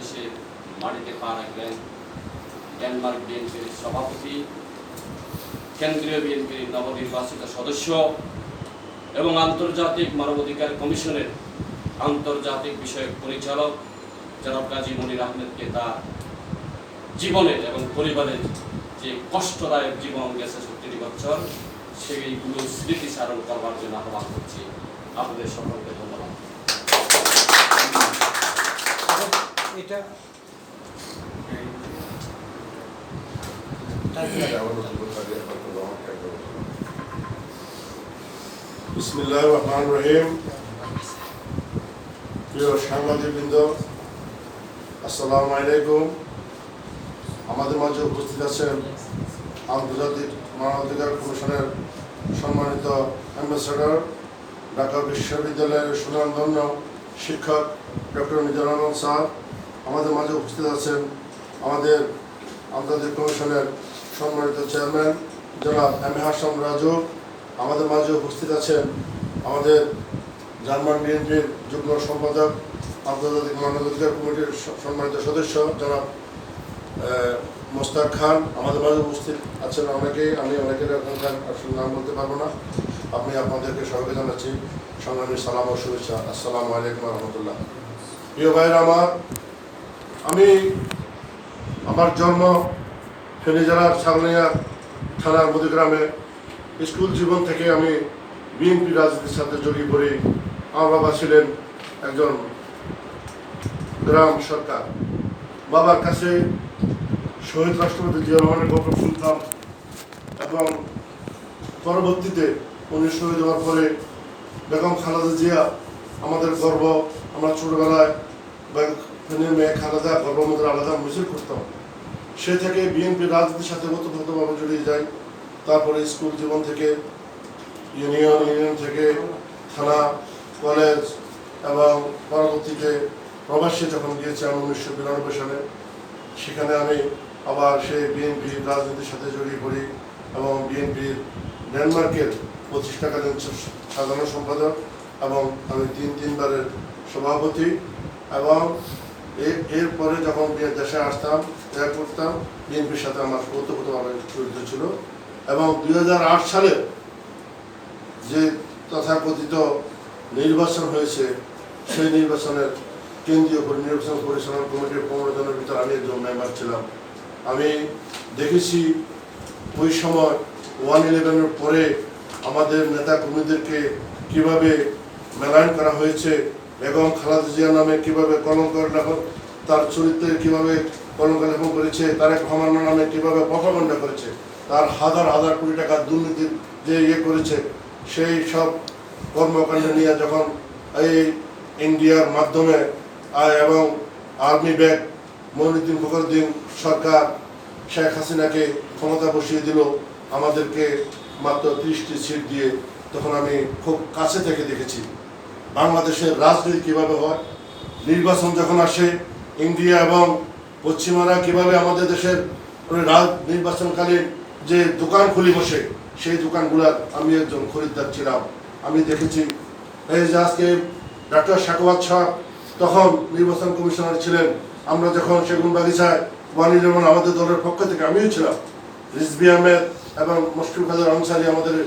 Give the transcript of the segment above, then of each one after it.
বাংলাদেশে মাটিতে পা রাখলেন ডেনমার্ক বিএনপির সভাপতি, কেন্দ্রীয় বিএনপির নবনির্বাচিত সদস্য এবং আন্তর্জাতিক মানবাধিকার কমিশনের আন্তর্জাতিক বিষয়ক পরিচালক জনাব গাজী মনির আহমেদকে তার জীবনের এবং পরিবারের যে কষ্টদায়ক জীবন গেছে সত্তর বছর সেইগুলো স্মৃতিচারণ করবার জন্য আহ্বান করছি। আপনাদের সকলকে ধন্যবাদ এটা আমাদের মাঝে উপস্থিত আছেন আন্তর্জাতিক মানবাধিকার কমিশনের সম্মানিত অ্যাম্বাসেডর, ঢাকা বিশ্ববিদ্যালয়ের সুনামধন্য শিক্ষক ডক্টর মিজানুর রহমান স্যার আমাদের মাঝে উপস্থিত আছেন আমাদের আন্তর্জাতিক কমিশনের সম্মানিত চেয়ারম্যান, জনাব এম হাসান রাজু। আমাদের মাঝে উপস্থিত আছেন আমাদের জার্মান বিএনপির যুগ্ম সম্পাদক, আন্তর্জাতিক মানবাধিকার কমিটির সম্মানিত সদস্য, জনাব মোস্তাক খান। আমাদের মাঝে উপস্থিত আছেন অনেকেই, আমি অনেকের এখনকার আসলে নাম বলতে পারব না। আমি আপনাদেরকে সবাইকে জানাচ্ছি। সংগ্রামী সালাম ও শুভেচ্ছা। আসসালামু আলাইকুম রহমতুল্লাহ। প্রিয় ভাইয়ের আমার আমি আমার জন্ম ফেনী জেলার ছাগলিয়া থানার মধ্যগ্রামে স্কুল জীবন থেকে আমি বিএনপি রাজনীতির সাথে জড়িয়ে পড়ি। আমার বাবা ছিলেন একজন গ্রাম সরকার। বাবার কাছে শহীদ রাষ্ট্রপতি জিয়া রহমানের গল্প শুনতাম এবং পরবর্তীতে উনি শহীদ হওয়ার পরে বেগম খালেদা জিয়া আমাদের গর্ব। আমরা ছোটবেলায় বেগমের মেয়ে খালেদা গর্বমন্ত্রী আলাদা মিছিল করতাম। সে থেকে বিএনপি রাজনীতির সাথে ওতপ্রোতভাবে জড়িয়ে যায়। তারপরে স্কুল জীবন থেকে, ইউনিয়ন ইউনিয়ন থেকে, থানা, কলেজ এবং পরবর্তীতে প্রবাসী যখন গিয়েছিলাম উনিশশো বিরানব্বই সালে, সেখানে আমি আবার সেই বিএনপির রাজনীতির সাথে জড়িয়ে পড়ি এবং বিএনপির ডেনমার্কের প্রতিষ্ঠাকালীন সাধারণ সম্পাদক এবং আমি তিন তিনবারের সভাপতি এবং এ- এরপরে যখন দেশে আসতাম দেখা করতাম, বিএনপির সাথে আমার ওতপ্রোতভাবে জড়িত ছিল। এবং দুই হাজার আট সালে যে তথাকথিত নির্বাচন হয়েছে, সেই নির্বাচনের কেন্দ্রীয় নির্বাচন পরিচালনা কমিটির পনেরো জনের ভিতরে আমি একজন মেম্বার ছিলাম। আমি দেখেছি ওই সময় ওয়ান ইলেভেনের পরে আমাদের নেতা কর্মীদেরকে কীভাবে মেলায়ন করা হয়েছে এবং খালাদা জিয়া নামে কীভাবে কলঙ্ক লেখন তার চরিত্রের কীভাবে কলঙ্ক লেখন করেছে তারেক রহমান নামে কীভাবে প্রপাগণ্ডা করেছে, তার হাজার হাজার কোটি টাকা দুর্নীতির যে ইয়ে করেছে, সেই সব কর্মকাণ্ড নিয়ে যখন এই ইন্ডিয়ার মাধ্যমে এবং আর্মি ব্যাগ মনিউদ্দিন ফখরুদ্দিন সরকার, শেখ হাসিনাকে ক্ষমতা বসিয়ে দিল, আমাদেরকে মাত্র ত্রিশটি সিট দিয়ে, তখন আমি খুব কাছে থেকে দেখেছি। বাংলাদেশের রাজনীতি কীভাবে হয়, নির্বাচন যখন আসে, ইন্ডিয়া এবং পশ্চিমারা কীভাবে আমাদের দেশের রাজ- নির্বাচনকালীন যে দোকান খুলি বসে, সেই দোকানগুলার আমি একজন খরিদ্দার ছিলাম। আমি দেখেছি, এই যে আজকে ডাক্তার শাকওয়াত শাহ তখন নির্বাচন কমিশনার ছিলেন। আমরা যখন সেগুন বাগিচায় ওয়ানি যেমন আমাদের দলের পক্ষ থেকে, আমিও ছিলাম। রিজবি আহমেদ এবং মুশফিক হাজার আনসারি আমাদের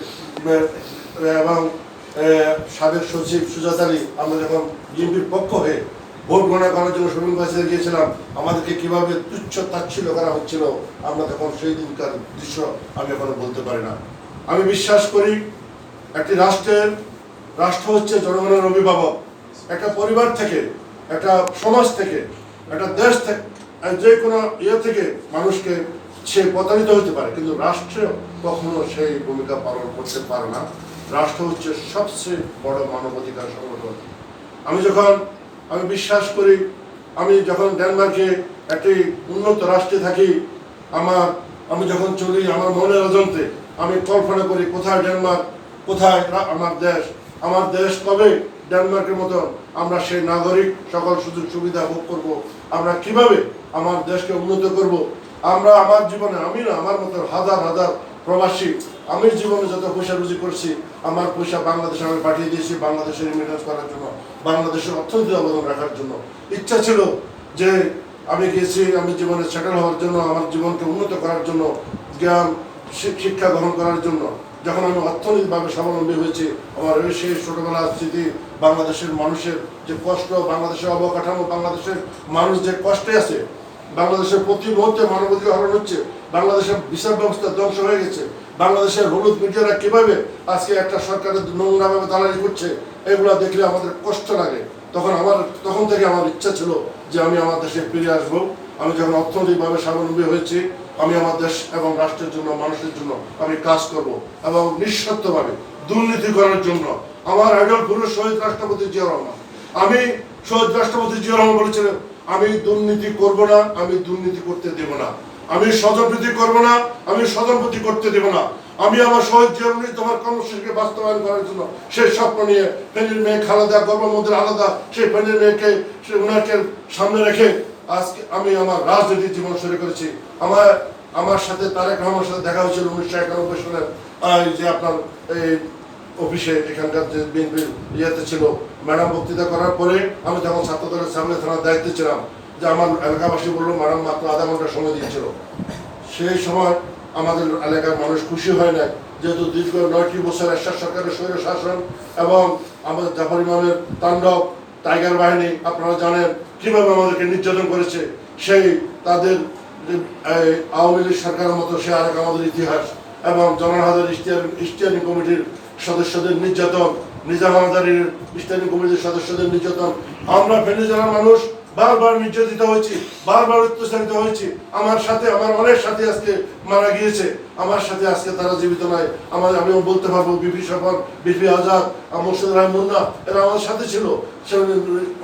এবং সাবেক সচিব সুজাত আলী, আমরা যখন বিএনপির পক্ষ হয়ে ভোট গণনা করার জন্য শরীর বাসিতে গিয়েছিলাম, আমাদেরকে কীভাবে তুচ্ছ তাচ্ছিল্য করা হচ্ছিল, আমরা তখন সেই দিনকার দৃশ্য আমি এখনও বলতে পারি না। আমি বিশ্বাস করি, একটি রাষ্ট্রের, রাষ্ট্র হচ্ছে জনগণের অভিভাবক। একটা পরিবার থেকে, একটা সমাজ থেকে, একটা দেশ থেকে যে কোনো ইয়ে থেকে মানুষকে সে প্রতারিত হতে পারে, কিন্তু রাষ্ট্র কখনো সেই ভূমিকা পালন করতে পারে না। রাষ্ট্র হচ্ছে সবচেয়ে বড় মানবাধিকার সংগঠন। আমি যখন, আমি বিশ্বাস করি, আমি যখন ডেনমার্কে একটি উন্নত রাষ্ট্রে থাকি, আমার, আমি যখন চলি আমার মনের অজন্তে, আমি কল্পনা করি কোথায় ডেনমার্ক, কোথায় আমার দেশ। আমার দেশ কবে ডেনমার্কের মতো আমরা সেই নাগরিক সকল সুযোগ সুবিধা ভোগ করব? আমরা কীভাবে আমার দেশকে উন্নত করব? আমরা আমার জীবনে, আমি না, আমার মতো হাজার হাজার প্রবাসী, আমি জীবনে যত পয়সা রুজি করছি আমার পয়সা বাংলাদেশে আমি পাঠিয়ে দিয়েছি, বাংলাদেশের রিমিটেন্স করার জন্য, বাংলাদেশের অর্থনীতি অবদান রাখার জন্য। ইচ্ছা ছিল যে আমি গেছি, আমি জীবনে সেটেল হওয়ার জন্য, আমার জীবনকে উন্নত করার জন্য, জ্ঞান শিক্ষা গ্রহণ করার জন্য। যখন আমি অর্থনৈতিকভাবে স্বাবলম্বী হয়েছি, আমার ওই সেই ছোটবেলার স্মৃতি, বাংলাদেশের মানুষের যে কষ্ট, বাংলাদেশের অবকাঠামো, বাংলাদেশের মানুষ যে কষ্টে আছে, বাংলাদেশের প্রতি মুহূর্তে মানবাধিকার হরণ হচ্ছে, বাংলাদেশের বিচার ব্যবস্থা ধ্বংস হয়ে গেছে। বাংলাদেশের হলুদ মিডিয়ারা কীভাবে আজকে একটা সরকারের নোংরাভাবে দালালি করছে, এগুলো দেখলে আমাদের কষ্ট লাগে। তখন আমার, তখন থেকে আমার ইচ্ছা ছিল যে আমি আমার দেশে ফিরে আসব। আমি যখন অর্থনৈতিকভাবে স্বাবলম্বী হয়েছি, আমি আমার দেশ এবং রাষ্ট্রের জন্য, মানুষের জন্য আমি কাজ করব এবং নিঃস্বার্থভাবে দুর্নীতি করার জন্য। আমার আইডল পুরুষ শহীদ রাষ্ট্রপতি জিয়া রহমান। আমি শহীদ রাষ্ট্রপতি জিয়া রহমান বলেছিলেন, আমি দুর্নীতি করব না, আমি দুর্নীতি করতে দেব না। আমি স্বজনপ্রীতি করব না, আমি স্বজনপ্রীতি করতে দেব না। আমি আমার শহীদ জিয়ারুনি তোমার কর্মসূচিকে বাস্তবায়ন করার জন্য সেই স্বপ্ন নিয়ে ফেনীর মেয়ে খালাদা গর্বমন্দির আলাদা, সেই ফেনীর মেয়েকে সে উনাকে সামনে রেখে আজকে আমি আমার রাজনৈতিক জীবন শুরু করেছি। আমার আমার সাথে তারেক রহমানের সাথে দেখা হয়েছিল উনিশশো একানব্বই সালের যে আপনার এই অফিসে এখানকার যে বিএনপির ইয়েতে ছিল। ম্যাডাম বক্তৃতা করার পরে আমি তখন ছাত্র দলের সামনে থানার দায়িত্বে ছিলাম যে আমার এলাকাবাসী বলল, ম্যাডাম, মাত্র আধা ঘণ্টা সময় দিয়েছিল সেই সময় আমাদের এলাকার মানুষ খুশি হয় না যেহেতু দীর্ঘ নয়টি বছর এরশাদ সরকারের স্বৈর শাসন এবং আমাদের জাফর ইমামের তাণ্ডব, টাইগার বাহিনী, আপনারা জানেন, কীভাবে আমাদেরকে নির্যাতন করেছে, সেই তাদের আওয়ামী লীগ সরকারের মতো সে আরেক আমাদের ইতিহাস এবং জনহাজার স্টিয়ারিং স্টিয়ারিং কমিটির সদস্যদের নির্যাতন, নিজাম হাজারির স্টিয়ারিং কমিটির সদস্যদের নির্যাতন। আমরা ফেনী মানুষ বারবার নির্যাতিত হয়েছি, বারবার অত্যাচারিত হয়েছি। আমার সাথে, আমার অনেক সাথে আজকে মারা গিয়েছে। আমার সাথে আজকে তারা জীবিত নাই। আমার আমিও বলতে পারব, বিপি সফর বিপি আজাদ মোর্শেদ রায় মুন্না, এরা আমার সাথে ছিল।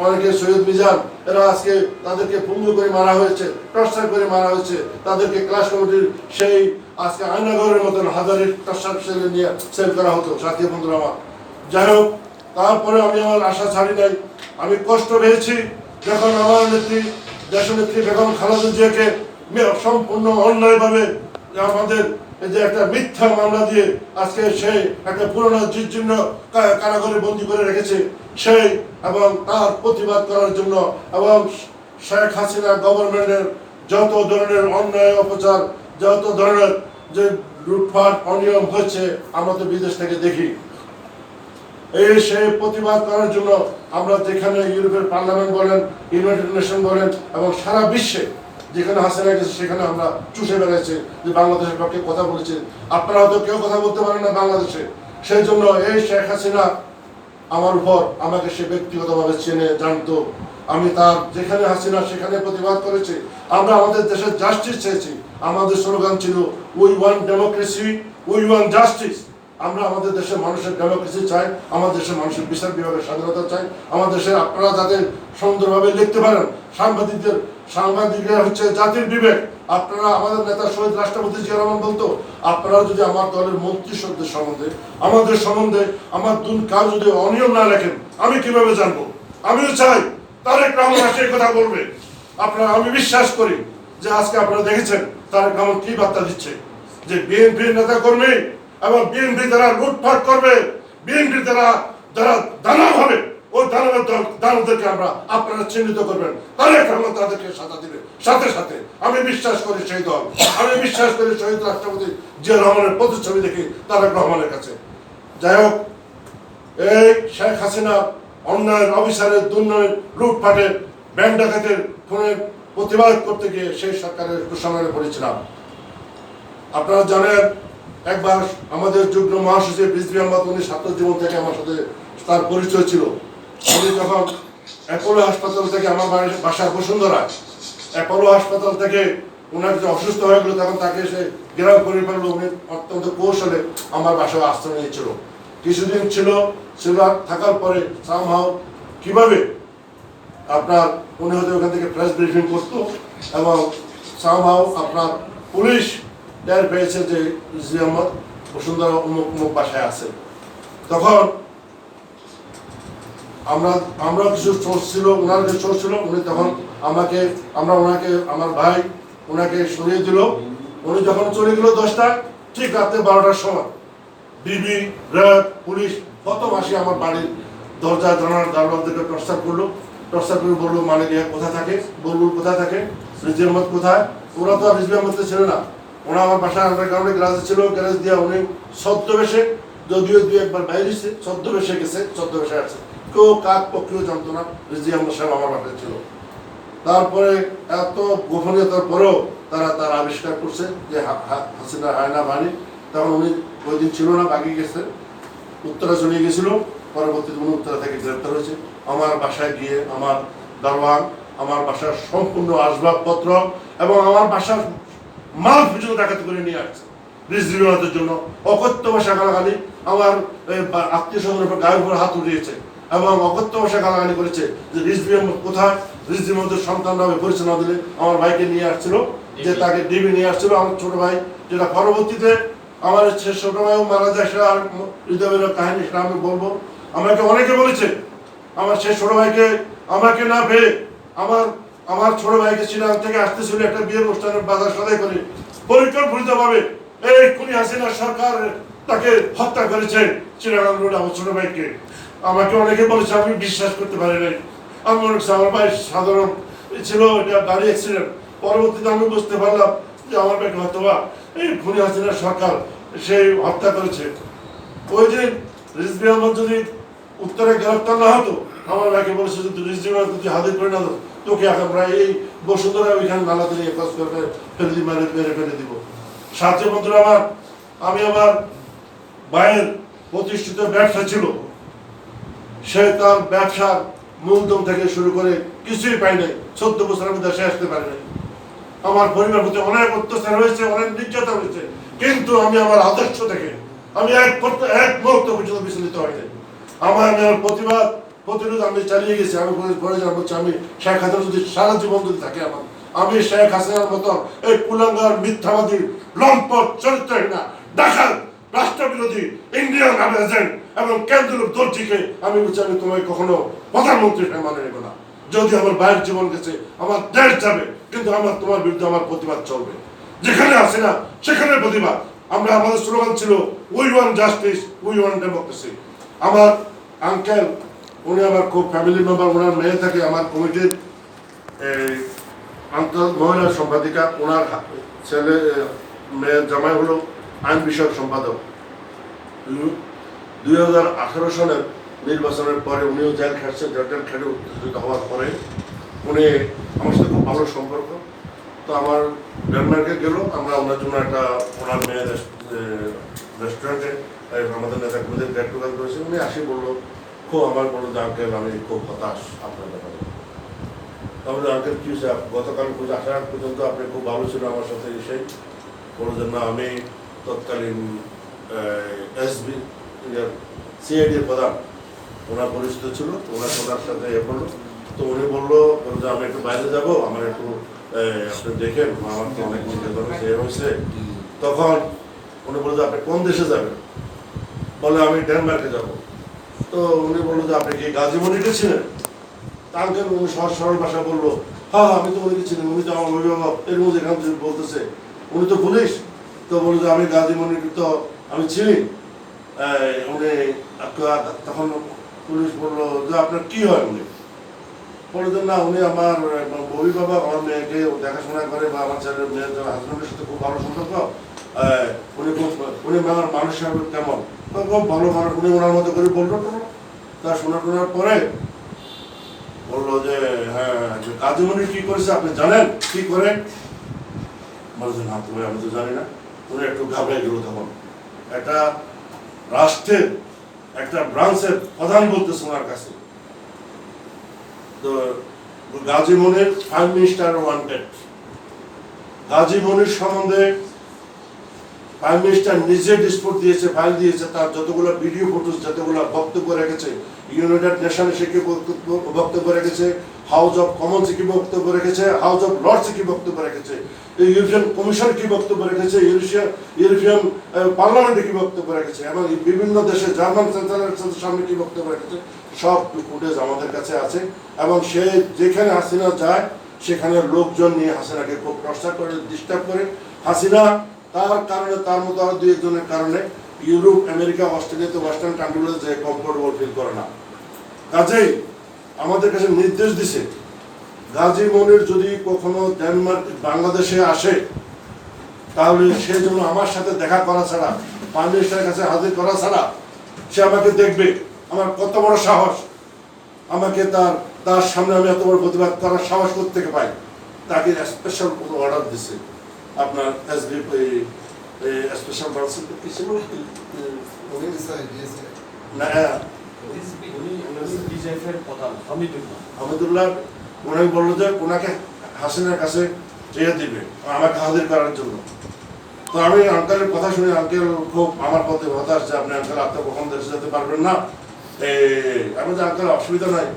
অনেকে সৈয়দ মিজান, এরা আজকে তাদেরকে পুঙ্গু করে মারা হয়েছে, টর্চার করে মারা হয়েছে। তাদেরকে ক্লাস কমিটির সেই আজকে আয়নাগরের মতন হাজারের টর্চার সেলে নিয়ে সেল করা হতো, সাথী বন্ধুরা আমার। যাই হোক, তারপরে আমি আমার আশা ছাড়ি নাই। আমি কষ্ট পেয়েছি। যখন আমার নেত্রী, দেশনেত্রী বেগম খালেদা জিয়াকে সম্পূর্ণ অন্যায়ভাবে আমাদের যে একটা মিথ্যা মামলা দিয়ে আজকে সেই একটা পুরোনো কা- কারাগারে বন্দি করে রেখেছে, সেই এবং তার প্রতিবাদ করার জন্য এবং শেখ হাসিনা গভর্নমেন্টের যত ধরনের অন্যায় অপচার, যত ধরনের যে লুটপাট, অনিয়ম হচ্ছে আমরা তো বিদেশ থেকে দেখি। এই সেই প্রতিবাদ করার জন্য আমরা যেখানে ইউরোপের পার্লামেন্ট বলেন, ইউনাইটেড নেশন বলেন এবং সারা বিশ্বে যেখানে হাসিনা গেছে সেখানে আমরা চুষে যে বাংলাদেশের পক্ষে কথা বলেছে আপনারা হয়তো কেউ কথা বলতে পারেন না বাংলাদেশে। সেই জন্য এই শেখ হাসিনা আমার উপর আমাকে সে ব্যক্তিগতভাবে চেনে, জানতো। আমি তার যেখানে হাসিনা সেখানে প্রতিবাদ করেছি। আমরা আমাদের দেশের জাস্টিস চেয়েছি। আমাদের স্লোগান ছিল we want democracy we want justice আমরা আমাদের দেশের মানুষের ডেমোক্রেসি চাই? আমাদের দেশের মানুষের বিচার বিভাগের স্বাধীনতা চাই। আমাদের দেশের আপনারা যাতে সুন্দরভাবে লিখতে পারেন, সাংবাদিকদের, সাংবাদিকরা হচ্ছে জাতির বিবেক। আপনারা আমাদের নেতা শহীদ রাষ্ট্রপতি জিয়া রহমান বলতো, আপনারা যদি আমার দলের মন্ত্রী সদস্যদের সম্বন্ধে, আমাদের সম্বন্ধে, আমার দুন কাজ যদি অনিয়ম না লেখেন, আমি কীভাবে জানব? আমিও চাই, তারেক রহমান এই কথা বলবে। আপনারা, আমি বিশ্বাস করি যে আজকে আপনারা দেখেছেন তারেক রহমান কি বার্তা দিচ্ছে। যে বিএনপি নেতা কর্মী এবং বিএনপি যারা লুটপাট করবে, বিএনপি যারা যারা দানব হবে ওই দানবের দানবদেরকে আমরা আপনারা চিহ্নিত করবেন। তাহলে রহমান তাদেরকে সাজা দিবে। সাথে সাথে আমি বিশ্বাস করি সেই দল। আমি বিশ্বাস করি শহীদ রাষ্ট্রপতি জিয়া রহমানের প্রতিচ্ছবি দেখি তারেক রহমানের কাছে। যাই হোক, এই শেখ হাসিনা অন্যায়ের অবিচারের দুর্নয়ের লুটপাটের, ব্যাংক ডাকাতের ফোনের প্রতিবাদ করতে গিয়ে সেই সরকারের কুসংস্কারে পড়েছিলাম। আপনারা জানেন একবার আমাদের যুগ্ম মহাসচিব বিজবি আহমদ, উনি ছাত্র জীবন থেকে আমার সাথে তার পরিচয় ছিল। উনি যখন অ্যাপোলো হাসপাতাল থেকে আমার বাসার বসুন্ধরা অ্যাপোলো হাসপাতাল থেকে ওনার যে অসুস্থ হয়ে গেলো, তখন তাকে সে গ্রাম করে ফেলল উনি অত্যন্ত কৌশলে আমার বাসায় আশ্রয় নিয়েছিল। কিছুদিন ছিল ছিল, থাকার পরে সামহাও কীভাবে আপনার উনি হয়তো ওখান থেকে প্রেস ব্রিফিং করতো এবং সামহাও আপনার পুলিশ টের পেয়েছে যে ইসি আহমদ বসুন্ধরা অমুক অমুক বাসায় আছে তখন আমরা আমরা কিছু সোর্স ছিল ওনার যে সোর্স ছিল উনি তখন আমাকে আমরা ওনাকে আমার ভাই ওনাকে সরিয়ে দিল উনি যখন চলে গেল দশটা ঠিক রাত্রে বারোটার সময় বিবি র্যাব পুলিশ কত মাসে আমার বাড়ির দরজা জানার দারোয়ানদেরকে প্রস্তাব করল টর্চার করে বলল মানে কোথায় থাকে বুলবুল কোথায় থাকে রিজি আহমদ কোথায় ওরা তো আর রিজবি আহমদ ছিল না ওরা আমার বাসায় আন্ডারগ্রাউন্ডে গ্যারেজ ছিল গ্যারেজ দিয়ে উনি ছদ্মবেশে যদিও দুই একবার বাইরেছে ছদ্মবেশে গেছে, ছদ্মবেশে আছে। কেউ কাক পক্ষেও জানতো না রিজি আহমদ সাহেব আমার বাসায় ছিল। তারপরে এত গোপনীয়তার পরেও তারা তার আবিষ্কার করছে যে হাসিনা হায়না বাণী তখন উনি ওই দিন ছিল না, বাকি গেছে। উত্তরা চলে গেছিল, পরবর্তীতে উনি উত্তরা থেকে গ্রেপ্তার হয়েছে। আমার বাসায় গিয়ে আমার দারওয়ান আমার বাসার সম্পূর্ণ আসবাবপত্র এবং আমার বাসার মাল পর্যন্ত ডাকাতি করে নিয়ে আসছে। রিজভিমানের জন্য। অকথ্য ভাষা গালাগালি আমার আত্মীয় স্বজনের উপর গায়ের উপর হাত উঠিয়েছে এবং অকথ্য ভাষা গালাগালি করেছে যে আহমদ কোথায়? রিজভি আহমদের সন্তানরা আমি পরিচয় না দিলে আমার ভাইকে নিয়ে আসছিল যে তাকে ডিবি নিয়ে আসছিল আমার ছোট ভাই যেটা পরবর্তীতে আমার সে ছোট ভাইও মারা যায় সেটা আর হৃদয়ের কাহিনী সেটা আমি বলব। আমাকে অনেকে বলেছে আমার সে ছোট ভাইকে আমাকে না পেয়ে আমার আমার ছোট ভাইকে শ্রীলঙ্কা থেকে আসতে আসতেছিল একটা বিয়ের অনুষ্ঠানের বাজার সদাই করে। পরিকল্পিত ভাবে এই কুনি হাসিনা সরকার তাকে হত্যা করেছে শ্রীলঙ্কা রোড, আমার ছোট ভাইকে। আমাকে অনেকে বলেছে, আমি বিশ্বাস করতে পারি নাই। আমি আমার ভাই সাধারণ ছিল, এটা গাড়ি অ্যাক্সিডেন্ট পরবর্তীতে আমি বুঝতে পারলাম যে আমার ভাইকে হয়তো বা এই খুনি হাসিনা সরকার সেই হত্যা করেছে। ওই যে রিজবি আহমদ যদি উত্তরে গ্রেফতার না হতো, আমার ভাইকে বলেছে যে তুই রিজবি আহমদ যদি হাজির করে না তোকে আমরা এই বসুন্ধরা ওইখানে নালাতে নিয়ে কাজ করে ফেলে দিয়ে মেরে মেরে ফেলে দিব। সাথে বন্ধুরা আমার, আমি আমার ভাইয়ের প্রতিষ্ঠিত ব্যবসা ছিল। সে তার ব্যবসার মূলধন থেকে শুরু করে কিছুই পাই নাই। চোদ্দ বছর আমি দেশে আসতে পারি নাই। আমার পরিবার প্রতি অনেক অত্যাচার হয়েছে, অনেক নির্যাতন হয়েছে। কিন্তু আমি আমার আদর্শ থেকে, আমি এক এক মুহূর্ত পর্যন্ত বিচলিত হয়নি আমার আমি আমার প্রতিবাদ প্রতিরোধ আমি চালিয়ে গেছি, আমি পরে- পরে যা বলছি আমি শেখ হাসিনা যদি সারা জীবন যদি থাকে আমার। আমি শেখ হাসিনার মতো এই কুলাঙ্গার, মিথ্যাবাদী, লম্পট চরিত্রহীনা ডাকাত রাষ্ট্রবিরোধী, ইন্ডিয়ান এজেন্ট এবং কেন্দ্রীয় দর্জিকে আমি বলছি, আমি তোমায় কখনো প্রধানমন্ত্রী মানে নেব না। যদি আমার বাইরের জীবন গেছে, আমার দেশ যাবে, কিন্তু আমার তোমার বিরুদ্ধে আমার প্রতিবাদ চলবে। যেখানে আসে না, সেখানে প্রতিবাদ। আমরা আমাদের স্লোগান ছিল we want justice we want democracy আমার আঙ্কেল উনি আমার খুব ফ্যামিলি মেম্বার ওনার মেয়ে থাকে আমার কমিটির, এই, আন্তর মহিলা সম্পাদিকা ওনার ছেলে মেয়ের জামাই হলো আইন বিষয়ক সম্পাদক। দুই হাজার আঠারো সালের নির্বাচনের পরে উনিও জেল খাটছেন জেল খেটে উত্তেজিত হওয়ার পরে উনি আমার সাথে খুব ভালো সম্পর্ক। তো আমার ডেনমার্কে গেল, আমরা ওনার জন্য একটা ওনার মেয়ের রেস্টুরেন্টে আমাদের নেতা কর্মীদের গেট টুগেদার করেছি। উনি আসি বলল খুব আমার যে আঙ্কেল আমি খুব হতাশ আপনার ব্যাপারে। তাহলে আঙ্কেল কি হয়েছে? গতকাল আসার আগ পর্যন্ত আপনি খুব ভালো ছিল আমার সাথে এসে। বলো যে না আমি তৎকালীন এসবি সিআইডির প্রধান। ওনার পরিচিত ছিল, ওনার ওনার সাথে এ করল তো উনি বলল যে আমি একটু বাইরে যাব, আমার একটু আপনি দেখেন আমার তো অনেক নির্যাতন হয়েছে এ হয়েছে। তখন উনি বলল আপনি কোন দেশে যাবেন? বলে আমি ডেনমার্কে যাব। তো উনি বলল যে আপনি কি গাজীমণিকে ছিলেন? তাকে সহজ সরল ভাষা বলল হ্যাঁ হ্যাঁ, আমি তো উনি ছিলেন উনি তো আমার অভিভাবক এর মধ্যে এখান থেকে বলতেছে। উনি তো পুলিশ। তো বলল যে আমি গাজীমণিকে তো আমি চিনি উনি তখন পুলিশ বলল যে আপনার কি হয় উনি? বলে না উনি আমার আহ, অভিভাবক আমার মেয়েকে দেখাশোনা করে বা আমার ছেলের মেয়ের হাজবেন্ডের সাথে খুব ভালো সম্পর্ক। উনি খুব উনি আমার মানুষ কেমন? খুব ভালো মানুষ উনি ওনার মতো করে বলল তো। শোনা শোনার পরে বলল যে হ্যাঁ কাজীমণি কি করেছে আপনি জানেন? কি করে? বলছে না তুমি আমি তো জানি না। উনি একটু ঘাবড়ে গেল তখন। একটা রাষ্ট্রের, একটা ব্রাঞ্চের প্রধান বলতেছে ওনার কাছে। তো Gazi Monir prime minister wanted Gazi Monir সম্বন্ধে প্রাইম মিনিস্টার নিজে ডিসপোর্ট দিয়েছে ফাইল দিয়েছে, তার যতগুলো ভিডিও যতগুলো বক্তব্য রেখেছে ইউনাইটেড নেশনে সে কি বক্তব্য রেখেছে হাউস অফ কি বক্তব্য রেখেছে হাউস অফ কি বক্তব্য রেখেছে ইউরোপিয়ান কমিশন কি বক্তব্য রেখেছে ইউরোপিয়ান ইউরোপিয়ান পার্লামেন্টে কি বক্তব্য রেখেছে, এবং বিভিন্ন দেশে জার্মান সামনে কি বক্তব্য রেখেছে, সব ফুটেজ আমাদের কাছে আছে, এবং সে যেখানে হাসিনা যায় সেখানে লোকজন নিয়ে হাসিনাকে খুব টর্চার করে ডিস্টার্ব করে। হাসিনা তার কারণে, তার মতো আরও দুই একজনের কারণে ইউরোপ, আমেরিকা অস্ট্রেলিয়াতে ওয়েস্টার্ন কান্ট্রিগুলোতে যে কমফোর্টেবল ফিল করে না। কাজেই আমাদের কাছে নির্দেশ দিছে গাজী মনির যদি কখনো ডেনমার্ক বাংলাদেশে আসে, তাহলে সে জন্য আমার সাথে দেখা করা ছাড়া প্রাইম মিনিস্টারের কাছে হাজির করা ছাড়া, সে আমাকে দেখবে। আমার কত বড় সাহস। আমাকে তার তার সামনে আমি এত বড় প্রতিবাদ করার সাহস করতে পাই? তাকে স্পেশাল কোনো অর্ডার দিছে। আপনার এস বি স্পেশাল ব্রাঞ্চের কি ছিল না উনি উনি হামিদুল্লাহ। বলল যে ওনাকে হাসিনার কাছে চেয়ে দিবে আমাকে হাজির করার জন্য। তো আমি আঙ্কেলের কথা শুনে আঙ্কেল খুব আমার পথে হতাশ যে আপনি আঙ্কেল আপনি কখন দেশে যেতে পারবেন না। আমি যে আঙ্কেল অসুবিধা নাই।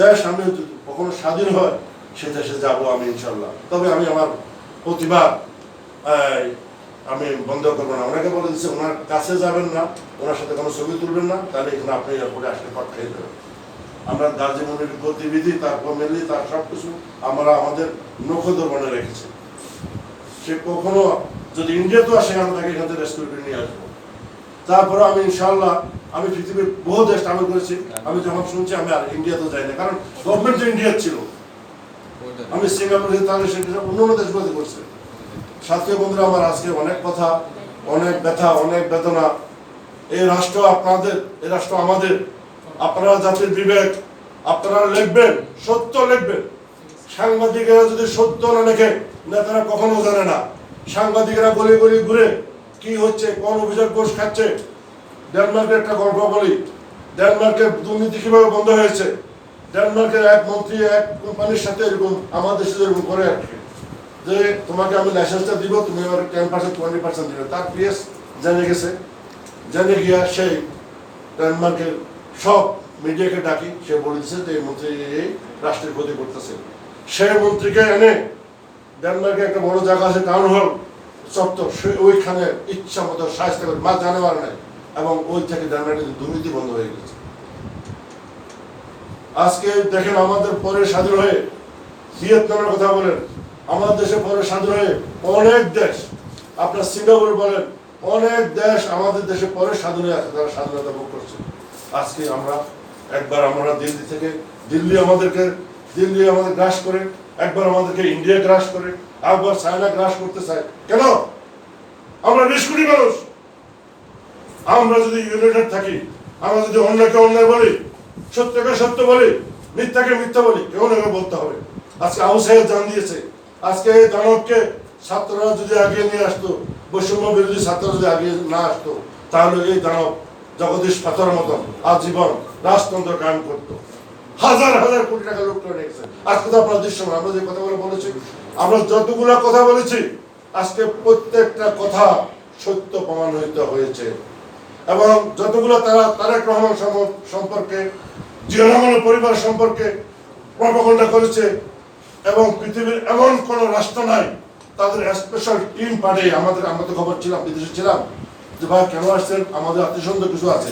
দেশ আমি কখনো স্বাধীন হয় সে দেশে যাব আমি ইনশাল্লাহ তবে আমি আমার প্রতিবাদ আমি বন্ধ করব না। ওনাকে বলে দিচ্ছে, ওনার কাছে যাবেন না, ওনার সাথে কোনো ছবি তুলবেন না, তাহলে এখানে আপনি এয়ারপোর্টে আসলে পথ খেয়ে দেবেন। আমরা দার্জিলিংয়ের গতিবিধি তার ফ্যামিলি তার সব কিছু আমরা আমাদের নখদর মনে রেখেছি। সে কখনো যদি ইন্ডিয়াতেও আসে, আমরা তাকে এখান থেকে রেস্কিউ করে নিয়ে আসব। তারপরে আমি ইনশাল্লাহ আমি পৃথিবীর বহু দেশ ট্রাভেল করেছি। আমি যখন শুনছি, আমি আর ইন্ডিয়াতেও যাই না, কারণ গভর্নমেন্ট তো ইন্ডিয়ার ছিল। আমি সিঙ্গাপুর তাহলে সে অন্য দেশগুলোতে করছে। সাথী বন্ধুরা, আমার আজকে অনেক কথা, অনেক ব্যথা, অনেক বেদনা। এই রাষ্ট্র আপনাদের, এই রাষ্ট্র আমাদের। আপনারা জাতির বিবেক, আপনারা লিখবেন, সত্য লিখবেন। সাংবাদিকেরা যদি সত্য না লেখে, নেতারা কখনো জানে না। সাংবাদিকেরা গলি গলি ঘুরে কি হচ্ছে, কোন অভিযোগ ঘোষ খাচ্ছে। ডেনমার্কের একটা গল্প বলি। ডেনমার্কের দুর্নীতি কীভাবে বন্ধ হয়েছে? ডেনমার্কের এক মন্ত্রী এক কোম্পানির সাথে এরকম আমাদের দেশে এরকম করে আর কি যে তোমাকে আমি লাইসেন্সটা দিব, তুমি আমার টেন পার্সেন্ট টোয়েন্টি পার্সেন্ট দিবে তার পিএস জেনে গেছে। জেনে গিয়া সেই ডেনমার্কের সব মিডিয়াকে ডাকি, সে বলে দিচ্ছে যে এই মন্ত্রী এই রাষ্ট্রের ক্ষতি করতেছে। সেই মন্ত্রীকে এনে ডেনমার্কে একটা বড় জায়গা আছে টাউন হল চত্বর, সে ওইখানে ইচ্ছা মতো সাহায্য করে মা জানে পারে নাই। এবং ওই থেকে ডেনমার্কের দুর্নীতি বন্ধ হয়ে গেছে। আজকে দেখেন আমাদের পরে স্বাধীন হয়ে ভিয়েতনামের কথা বলেন। আমাদের দেশে পরে স্বাধীন হয়ে অনেক দেশ, আপনার সিঙ্গাপুর বলেন, অনেক দেশ আমাদের দেশে পরে স্বাধীন হয়ে আছে, তারা স্বাধীনতা ভোগ করছে। আজকে আমরা একবার আমরা দিল্লি থেকে, দিল্লি আমাদেরকে, দিল্লি আমাদের গ্রাস করে, একবার আমাদেরকে ইন্ডিয়া গ্রাস করে, একবার চায়না গ্রাস করতে চায়। কেন? আমরা বিশ কোটি মানুষ। আমরা যদি ইউনাইটেড থাকি, আমরা যদি অন্যকে অন্যায় বলি সত্যকে সত্য বলি, মিথ্যাকে মিথ্যা বলি, কেউ না কেউ বলতে হবে। আজকে আবু সাহেব জান দিয়েছে। আজকে এই দানবকে ছাত্ররা যদি আগিয়ে নিয়ে আসতো, বৈষম্য বিরোধী ছাত্ররা যদি আগিয়ে না আসতো, তাহলে এই দানব জগদীশ পাথর মতন আজীবন রাজতন্ত্র কায়েম করতো। হাজার হাজার কোটি টাকা লোক করে রেখেছে। আজকে তো আপনার দৃশ্য আমরা যে কথাগুলো বলেছি, আমরা যতগুলো কথা বলেছি, আজকে প্রত্যেকটা কথা সত্য প্রমাণ হইতে হয়েছে। এবং যতগুলো তারা, তারেক রহমান সম্পর্কে জিয়া রহমানের পরিবার সম্পর্কে প্রপাগন্ডা করেছে এবং পৃথিবীর এমন কোন রাষ্ট্র নাই, তাদের স্পেশাল টিম পাঠিয়ে আমাদের, আমরা তো খবর ছিলাম, বিদেশে ছিলাম, যে ভাই কেন আসছেন? আমাদের আত্মীয় কিছু আছে।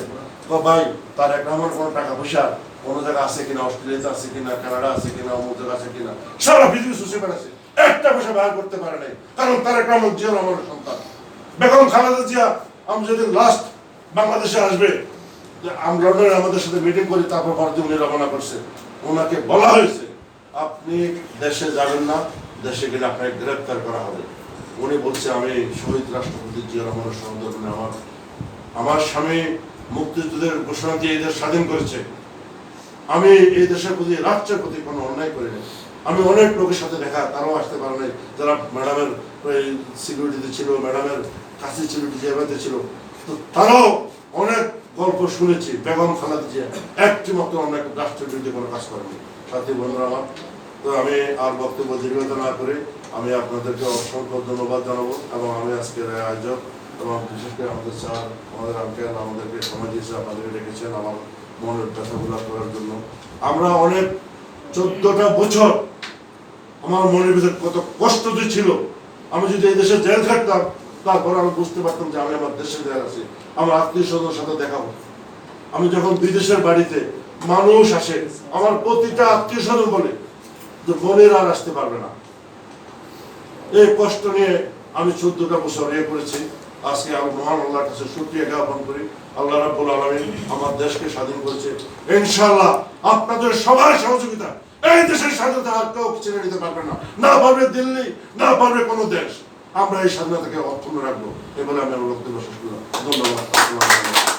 ভাই তার এক নম্বর কোনো টাকা পয়সা কোনো জায়গা আছে কিনা? অস্ট্রেলিয়াতে আছে কিনা? কানাডা আছে কিনা? অমুক জায়গা আছে কিনা? সারা পৃথিবী সুশি বেড়াচ্ছে। একটা পয়সা বাইর করতে পারে নাই। কারণ তার এক নম্বর জিয়া রহমানের সন্তান। বেগম খালেদা জিয়া, আমি যেদিন লাস্ট বাংলাদেশে আসবে। যে আমি লন্ডনে আমাদের সাথে মিটিং করি তারপর ভারতীয় উনি রওনা করছে। ওনাকে বলা হয়েছে, আপনি দেশে যাবেন না, দেশে গেলে আপনাকে গ্রেপ্তার করা হবে। উনি বলছে, আমি শহীদ রাষ্ট্রপতি জিয়া রহমানের সহধর্মে আমার আমার স্বামী মুক্তিযুদ্ধের ঘোষণা দিয়ে এই দেশ স্বাধীন করেছে। আমি এই দেশের প্রতি, রাষ্ট্রের প্রতি কোনো অন্যায় করি করিনি আমি অনেক লোকের সাথে দেখা, তারাও আসতে পারে নাই। যারা ম্যাডামের সিকিউরিটিতে ছিল, ম্যাডামের কাছে ছিল ডিজাইভাতে ছিল তো তারাও অনেক গল্প শুনেছি, বেগম খালাদ জিয়া। একটি মাত্র অনেক রাষ্ট্রের বিরুদ্ধে কোনো কাজ করেনি। সাথী বন্ধুরা আমার, তো আমি আর বক্তব্য দীর্ঘতা না করে আমি আপনাদেরকে অসংখ্য ধন্যবাদ জানাব এবং আমি আজকের আয়োজক এবং বিশেষ করে আমাদের স্যার, আমাদের আঙ্কেল আমাদেরকে সময় দিয়েছে, আপনাদেরকে রেখেছেন আমার মনের ব্যথাগুলো করার জন্য। আমরা অনেক, চোদ্দটা বছর আমার মনের ভিতরে কত কষ্ট যে ছিল। আমি যদি এই দেশে জেল থাকতাম তারপরে আমি বুঝতে পারতাম যে আমি আমার দেশে যারা আছি, আমার আত্মীয় স্বজন সাথে দেখা হতো আমি যখন বিদেশের বাড়িতে মানুষ আসে, আমার প্রতিটা আত্মীয় স্বজন বলে, যে বোনের আর আসতে পারবে না। এই কষ্ট নিয়ে আমি চোদ্দটা বছর এ করেছি। আজকে আমি মহান আল্লাহর কাছে সুক্রিয়া জ্ঞাপন করি। আল্লাহ রাব্বুল আলমিন আমার দেশকে স্বাধীন করেছে। ইনশাল্লাহ আপনাদের সবার সহযোগিতা, এই দেশের স্বাধীনতা আর কেউ ছেড়ে দিতে পারবে না। না পারবে দিল্লি, না পারবে কোনো দেশ। আমরা এই স্বাধীনতাকে অক্ষুণ্ণ রাখব। এবারে আমি আমার বক্তব্য শেষ করলাম। ধন্যবাদ।